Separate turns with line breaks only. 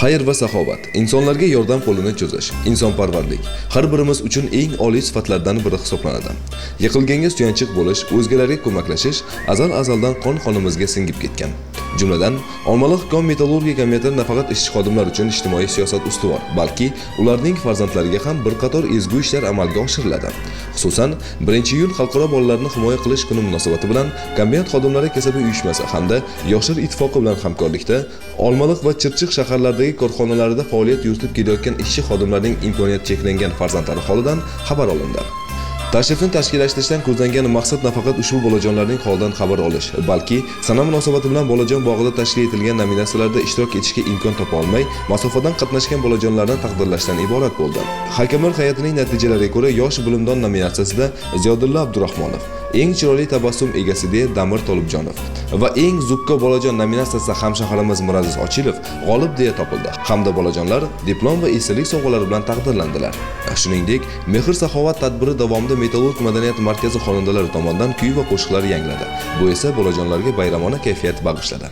xayr va saxovat. Insonlarga yordam qo'lini cho'zish insonparvarlik. Har birimiz uchun eng oliy sifatlardan biri hisoblanadi. Yiqilganga suyanchiq bo'lish o'zgalarga ko'maklashish azal azaldan qon qonimizga singib ketgan. Jumladan ommalar kon metallurgiya kombinati nafaqat ishchi xodimlar uchun ijtimoiy siyosat ustuvor balki ularning farzandlariga ham bir qator ezgu ishlar amalga oshiriladi. Xususan 1 iyul xalqaro bolalarni himoya qilish kuni munosabati bilan kombinat xodimlari kasaba uyushmasi hamda yoshlar ittifoqi bilan hamkorlikda olmaliq va chirchiq shaharlaridagi korxonalarida faoliyat yuritib kelayotgan ishchi xodimlarning imkoniyati cheklangan farzandlari holidan xabar olindi. Tashrifni tashkillashtirishdan ko'zlangan maqsad nafaqat ushbu bolajonlarning holidan xabar olish balki sana munosabati bilan bolajon bog'ida tashkil etilgan nominatsiyalarda ishtirok etishga imkon topa olmay masofadan qatnashgan bolajonlarni taqdirlashdan iborat bo'ldi. Hakamlar hay'atining natijalariga ko'ra yosh bilimdon nominatsiyasida ziyodulla abdurahmonov eng chiroyli tabassum egasi deya damir tolibjonov va eng zukko bolajon nominatsiyasida hamshaharimiz miraziz ochilov g'olib deya topildi. Hamda bolajonlar diplom va esdalik sovg'alari bilan taqdirlandilar. Shuningdek mehr saxovat tadbiri davomida metallurg madaniyat markazi xonandalari tomonidan kuy va qo'shiqlar yangradi. Bu esa bolajonlarga bayramona kayfiyat bag'ishladi.